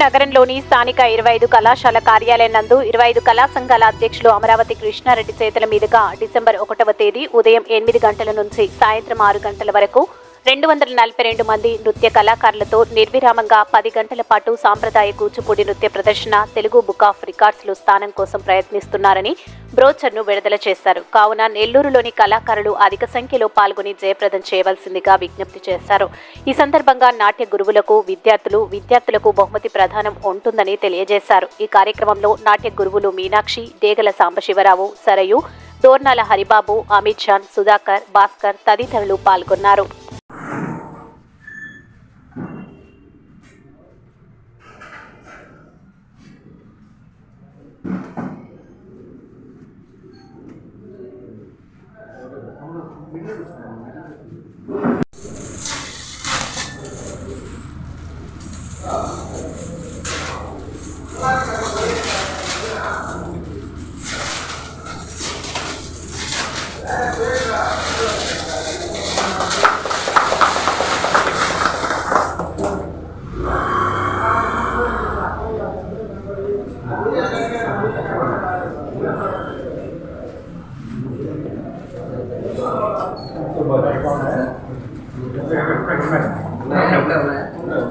నగరంలోని స్థానిక ఇరవై ఐదు కళాశాల కార్యాలయం నందు ఇరవై ఐదు కళా సంఘాల అధ్యక్షులు అమరావతి కృష్ణారెడ్డి చేతుల మీదుగా డిసెంబర్ ఒకటవ తేదీ ఉదయం ఎనిమిది గంటల నుంచి సాయంత్రం ఆరు గంటల వరకు రెండు వందల నలభై రెండు మంది నృత్య కళాకారులతో నిర్విరామంగా పది గంటల పాటు సాంప్రదాయ కూచిపూడి నృత్య ప్రదర్శన తెలుగు బుక్ ఆఫ్ రికార్డ్స్లో స్థానం కోసం ప్రయత్నిస్తున్నారని బ్రోచర్ను విడుదల చేశారు. కావున నెల్లూరులోని కళాకారులు అధిక సంఖ్యలో పాల్గొని జయప్రదం చేయవలసిందిగా విజ్ఞప్తి చేశారు. ఈ సందర్భంగా నాట్య గురువులకు విద్యార్థులు విద్యార్థులకు బహుమతి ప్రధానం ఉంటుందని తెలియజేశారు. ఈ కార్యక్రమంలో నాట్య గురువులు మీనాక్షి డేగల సాంబశివరావు సరయు దోర్నాల హరిబాబు అమిత్ షాన్ సుధాకర్ భాస్కర్ తదితరులు పాల్గొన్నారు.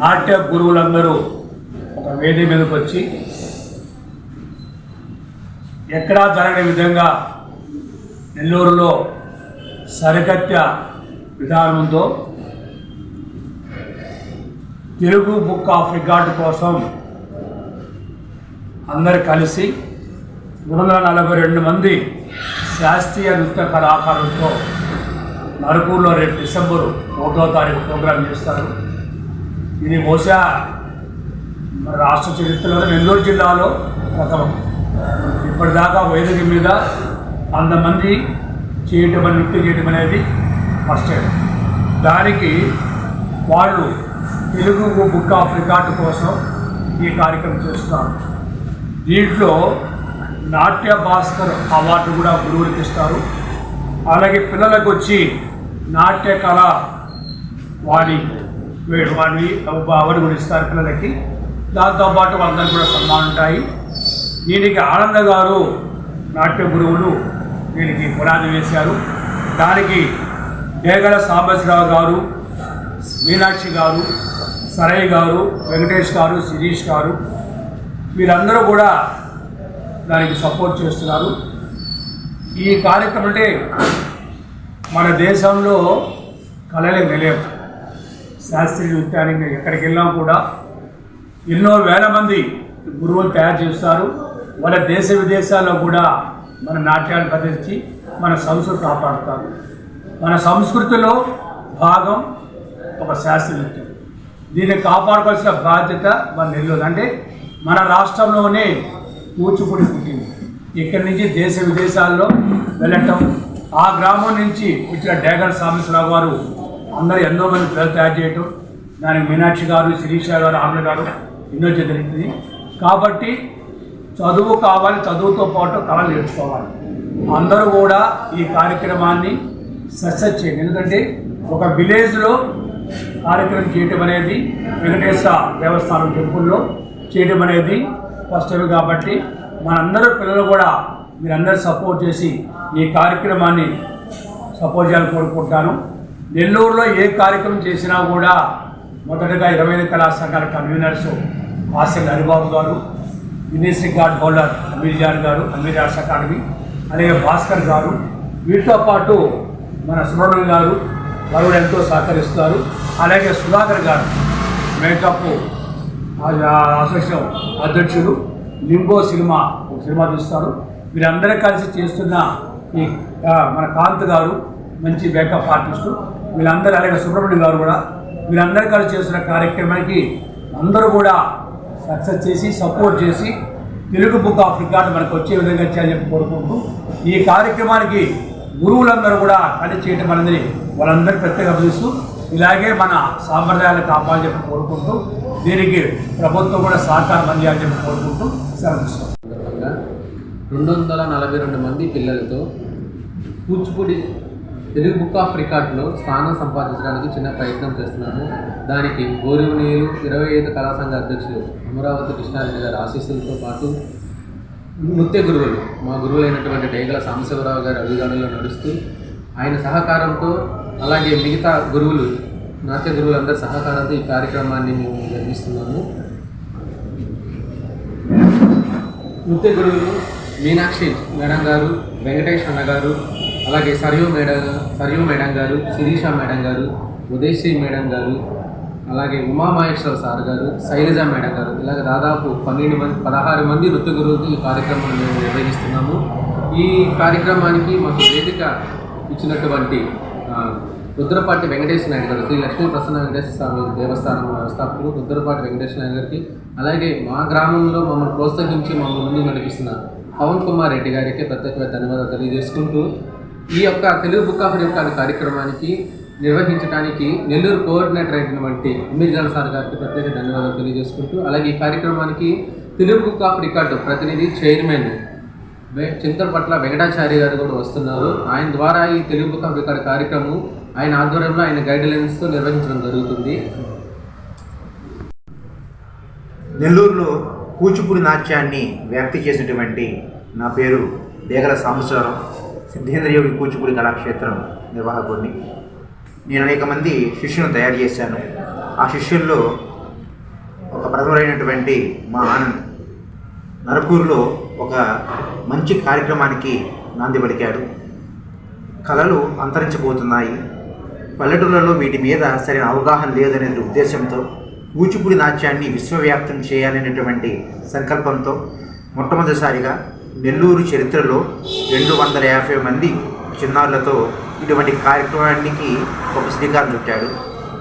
నాట్య గురువులందరూ ఒక వేది మీదకి వచ్చి ఎక్కడా జరగని విధంగా నెల్లూరులో సరికట్ట విధానంతో తెలుగు బుక్ ఆఫ్ రికార్డ్ కోసం అందరు కలిసి మూడు వందల నలభై రెండు మంది శాస్త్రీయ నృత్య కళాకారులతో నరుపూర్లో రేపు డిసెంబరు ఒకటో తారీఖు ప్రోగ్రాం చేస్తారు. ఇది బహుశా మన రాష్ట్ర చరిత్రలో నెల్లూరు జిల్లాలో ప్రథమం ఇప్పటిదాకా వేదిక మీద వంద మంది చేయటం అని నృత్యం చేయటం అనేది ఫస్ట్ దానికి వాళ్ళు తెలుగు బుక్ ఆఫ్ రికార్డు కోసం ఈ కార్యక్రమం చేస్తున్నారు. దీంట్లో నాట్య భాస్కర్ అవార్డు కూడా గురువులకి ఇస్తారు. అలాగే పిల్లలకు వచ్చి నాట్య కళ వాడి వాడివి అవార్డు కూడా ఇస్తారు పిల్లలకి. దాంతోపాటు వాళ్ళందరూ కూడా సన్మానం ఉంటాయి. దీనికి ఆనంద గారు నాట్య గురువులు దీనికి పునాది వేశారు. దానికి డేగల సాంబశివరావు గారు మీనాక్షి గారు సరయ్య గారు వెంకటేష్ గారు శిరీష్ గారు వీరందరూ కూడా దానికి సపోర్ట్ చేస్తున్నారు. ఈ కార్యక్రమం అంటే మన దేశంలో కళలు నిలయం. శాస్త్రీయ నృత్యానికి ఎక్కడికి వెళ్ళాం కూడా ఎన్నో వేల మంది గురువులు తయారు చేస్తారు. వాళ్ళ దేశ విదేశాల్లో కూడా మన నాట్యాలు ప్రదర్శించి మన సంస్కృతి కాపాడుతారు. మన సంస్కృతిలో భాగం ఒక శాస్త్రీయ నృత్యం దీన్ని కాపాడుకోవాల్సిన బాధ్యత మన నెల్లూరు. అంటే మన రాష్ట్రంలోనే కూచిపూడి పుట్టింది. ఇక్కడి నుంచి దేశ విదేశాల్లో వెళ్ళటం ఆ గ్రామం నుంచి వచ్చిన డేగర్ సాంబశ్వరరావు గారు అందరూ ఎన్నో మంది పిల్లలు తయారు చేయటం దానికి మీనాక్షి గారు శిరీష గారు ఆమె గారు ఎన్నో జరిగింది. కాబట్టి చదువు కావాలి చదువుతో పాటు కళలు నేర్చుకోవాలి. అందరూ కూడా ఈ కార్యక్రమాన్ని సక్సెస్ చేయండి. ఎందుకంటే ఒక విలేజ్లో కార్యక్రమం చేయటం అనేది వెంకటేశ్వర దేవస్థానం టెంపుల్లో చేయడం అనేది ఫస్ట్ టైం కాబట్టి మనందరూ పిల్లలు కూడా మీరందరూ సపోర్ట్ చేసి ఈ కార్యక్రమాన్ని సపోర్ట్ చేయాలని కోరుకుంటాను. నెల్లూరులో ఏ కార్యక్రమం చేసినా కూడా మొదటగా ఇరవై ఐదు కళా సంఘాల కన్వీనర్స్ ఆసిల్ హరిబాబు గారు university guard holder Amir Jan గారు అమీర్ ఆర్ట్స్ అకాడమీ అలాగే భాస్కర్ గారు వీటితో పాటు మన సుబ్రహ్మణ్యం గారు వారు ఎంతో సహకరిస్తారు. అలాగే సుధాకర్ గారు మేకప్ అసోసియేషన్ అధ్యక్షుడు లింబో సినిమా ఒక సినిమా తీస్తారు. వీరందరూ కలిసి చేస్తున్న ఈ మన కాంత్ గారు మంచి మేకప్ ఆర్టిస్టు. వీళ్ళందరూ అలాగే సుబ్రహ్మణ్యం గారు కూడా వీళ్ళందరూ కలిసి చేస్తున్న కార్యక్రమానికి అందరూ కూడా సక్సెస్ చేసి సపోర్ట్ చేసి తెలుగు బుక్ ఆఫ్ రికార్డ్ మనకు వచ్చే విధంగా చేయాలని చెప్పి కోరుకుంటూ ఈ కార్యక్రమానికి గురువులందరూ కూడా పని చేయటం అనేది వాళ్ళందరూ ప్రత్యేక అభిస్తూ ఇలాగే మన సాంప్రదాయాలు కాపాలని చెప్పి కోరుకుంటూ దీనికి ప్రభుత్వం కూడా సహకారం అందియాలని చెప్పి కోరుకుంటూ సెలవు సందర్భంగా రెండు వందల నలభై రెండు మంది పిల్లలతో కూచిపూడి తెలుగు బుక్ ఆఫ్ రికార్డులో స్థానం సంపాదించడానికి చిన్న ప్రయత్నం చేస్తున్నాము. దానికి గౌరవనీయులు ఇరవై ఐదు కళా సంఘ అధ్యక్షులు అమరావతి కృష్ణారెడ్డి గారి ఆశీస్సులతో పాటు నృత్య గురువులు మా గురువులైనటువంటి డేగల సాంబశివరావు గారి అభిగానులో నడుస్తూ ఆయన సహకారంతో అలాగే మిగతా గురువులు నాట్య గురువులందరి సహకారంతో ఈ కార్యక్రమాన్ని మేము నిర్మిస్తున్నాము నృత్య గురువులు మీనాక్షి మేడం గారు వెంకటేష్ అన్న గారు అలాగే సరియు మేడం సరియు మేడం గారు శిరీష మేడం గారు ఉదయశ్రీ మేడం గారు అలాగే ఉమామహేశ్వర సార్ గారు శైలజ మేడం గారు ఇలాగ దాదాపు పన్నెండు మంది పదహారు మంది నృత్య గురువులు ఈ కార్యక్రమాన్ని మేము నిర్వహిస్తున్నాము. ఈ కార్యక్రమానికి మాకు వేదిక ఇచ్చినటువంటి రుద్రపాటి వెంకటేశ్వర నాయుడు గారు శ్రీ లక్ష్మీ ప్రసన్న వెంకటేశ్వర స్వామి దేవస్థానం వ్యవస్థాపకులు రుద్రపాటి వెంకటేశ్వర నాయుడు గారికి అలాగే మా గ్రామంలో మమ్మల్ని ప్రోత్సహించి మమ్మల్ని ముందు నడిపిస్తున్న పవన్ కుమార్ రెడ్డి గారికి ప్రత్యేకంగా ధన్యవాదాలు తెలియజేసుకుంటూ ఈ యొక్క తెలుగు బుక్ ఆఫ్ రికార్డ్ కార్యక్రమానికి నిర్వహించడానికి నెల్లూరు కోఆర్డినేటర్ అయినటువంటి అమీర్జాన్ సార్ గారికి ప్రత్యేక ధన్యవాదాలు తెలియజేసుకుంటూ అలాగే ఈ కార్యక్రమానికి తెలుగు బుక్ ఆఫ్ రికార్డు ప్రతినిధి చైర్మన్ చింతపట్ల చింతలపట్ల వెంకటాచారి గారు కూడా వస్తున్నారు. ఆయన ద్వారా ఈ తెలుగు బుక్ ఆఫ్ రికార్డ్ కార్యక్రమం ఆయన ఆధ్వర్యంలో ఆయన గైడ్ లైన్స్తో నిర్వహించడం జరుగుతుంది. నెల్లూరులో కూచిపూడి నాట్యాన్ని వ్యాప్తి చేసినటువంటి నా పేరు దేగల సాంబశ్వరం సిద్ధేంద్రయోగి కూచిపూడి కళాక్షేత్రం నిర్వాహకుడిని. నేను అనేక మంది శిష్యులను తయారు చేశాను. ఆ శిష్యుల్లో ఒక ప్రథమైనటువంటి మా ఆనంద్ నరకూరులో ఒక మంచి కార్యక్రమానికి నాంది పలికాడు. కళలు అంతరించిపోతున్నాయి. పల్లెటూళ్ళలో వీటి మీద సరైన అవగాహన లేదనే ఉద్దేశంతో కూచిపూడి నాట్యాన్ని విశ్వవ్యాప్తం చేయాలనేటువంటి సంకల్పంతో మొట్టమొదటిసారిగా నెల్లూరు చరిత్రలో రెండు వందల యాభై మంది చిన్నారులతో ఇటువంటి కార్యక్రమానికి ఒక శ్రీకారం చుట్టాడు.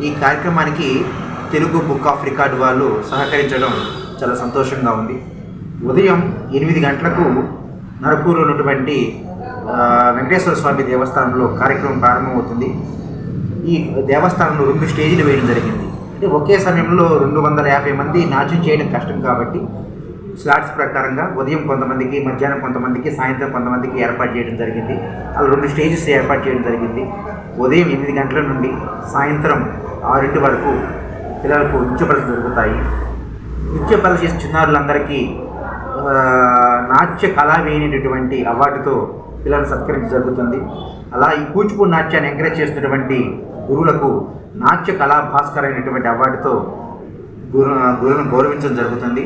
ఈ కార్యక్రమానికి తెలుగు బుక్ ఆఫ్ రికార్డు వాళ్ళు సహకరించడం చాలా సంతోషంగా ఉంది. ఉదయం ఎనిమిది గంటలకు నరకూరు ఉన్నటువంటి వెంకటేశ్వర స్వామి దేవస్థానంలో కార్యక్రమం ప్రారంభమవుతుంది. ఈ దేవస్థానంలో రెండు స్టేజీలు వేయడం జరిగింది. అంటే ఒకే సమయంలో రెండు వందల యాభై మంది నాట్యం చేయడం కష్టం కాబట్టి స్లాట్స్ ప్రకారంగా ఉదయం కొంతమందికి మధ్యాహ్నం కొంతమందికి సాయంత్రం కొంతమందికి ఏర్పాటు చేయడం జరిగింది. అలా రెండు స్టేజెస్ ఏర్పాటు చేయడం జరిగింది. ఉదయం ఎనిమిది గంటల నుండి సాయంత్రం ఆరింటి వరకు పిల్లలకు నృత్యపరచ జరుగుతాయి. నృత్య ప్రదర్శించిన చిన్నారులందరికీ నాట్య కళావేణి అనేటువంటి అవార్డుతో పిల్లలను సత్కరించ జరుగుతుంది. అలా ఈ కూచిపూడి నాట్యాన్ని ఎంకరేజ్ చేస్తున్నటువంటి గురువులకు నాట్య కళా భాస్కర్ అయినటువంటి అవార్డుతో గురు గురువును గౌరవించడం జరుగుతుంది.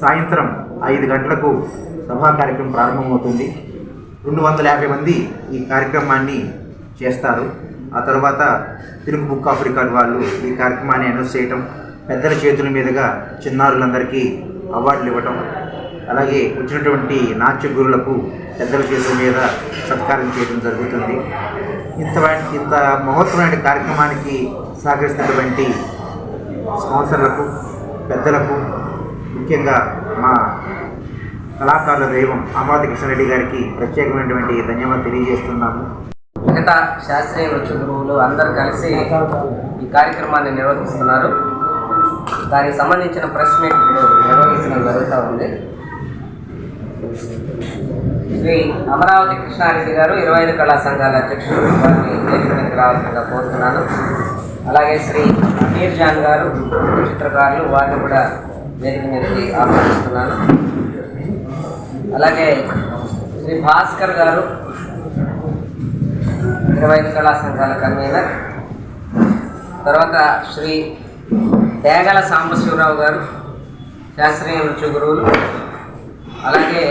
సాయంత్రం ఐదు గంటలకు సభా కార్యక్రమం ప్రారంభమవుతుంది. రెండు వందల యాభై మంది ఈ కార్యక్రమాన్ని చేస్తారు. ఆ తర్వాత తెలుగు బుక్ ఆఫ్ రికార్డ్ వాళ్ళు ఈ కార్యక్రమాన్ని అనౌన్స్ చేయటం పెద్దల చేతుల మీదుగా చిన్నారులందరికీ అవార్డులు ఇవ్వటం అలాగే వచ్చినటువంటి నాట్య గురులకు పెద్దల చేతుల మీద సత్కారం చేయడం జరుగుతుంది. ఇంత ఇంత మహోత్సవమైన కార్యక్రమానికి సహకరిస్తున్నటువంటి స్పాన్సర్లకు పెద్దలకు ముఖ్యంగా మా కళాకారుల దైవం అమరావతి కృష్ణారెడ్డి గారికి ప్రత్యేకమైనటువంటి ధన్యవాదాలు తెలియజేస్తున్నాము. మిగతా శాస్త్రీయ నృత్య గురువులు అందరు కలిసి ఈ కార్యక్రమాన్ని నిర్వహిస్తున్నారు. దానికి సంబంధించిన ప్రెస్ మీట్ నిర్వహించడం జరుగుతూ ఉంది. శ్రీ అమరావతి కృష్ణారెడ్డి గారు ఇరవై ఐదు కళా సంఘాల అధ్యక్షుడు వారిని వేదిక రావాల్సిందిగా కోరుతున్నాను. అలాగే శ్రీ అమీర్ జాన్ గారు చిత్రకారులు వారిని కూడా వేదిక మీదకి ఆహ్వానిస్తున్నాను. అలాగే శ్రీ భాస్కర్ గారు ఇరవై ఐదు కళా సంఘాల కన్వీనర్. తర్వాత శ్రీ తేగల సాంబశివరావు గారు శాస్త్రీయ నృత్య గురువులు. అలాగే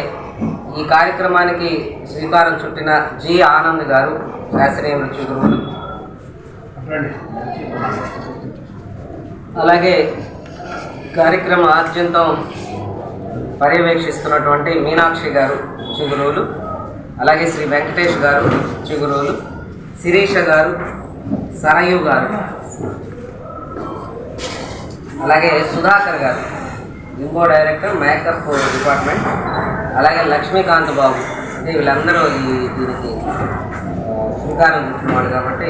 ఈ కార్యక్రమానికి శ్రీకారం చుట్టిన జి ఆనంద్ గారు శాస్త్రీయ నృత్య గురువులు. అలాగే కార్యక్రమ ఆద్యంతం పర్యవేక్షిస్తున్నటువంటి మీనాక్షి గారు చిగురువులు అలాగే శ్రీ వెంకటేష్ గారు చిగురువులు శిరీష గారు సరయు గారు అలాగే సుధాకర్ గారు ఇంకో డైరెక్టర్ మేకప్ డిపార్ట్మెంట్ అలాగే లక్ష్మీకాంత్ బాబు. అంటే వీళ్ళందరూ ఈ దీనికి శ్రీకారం చుట్టున్నాడు కాబట్టి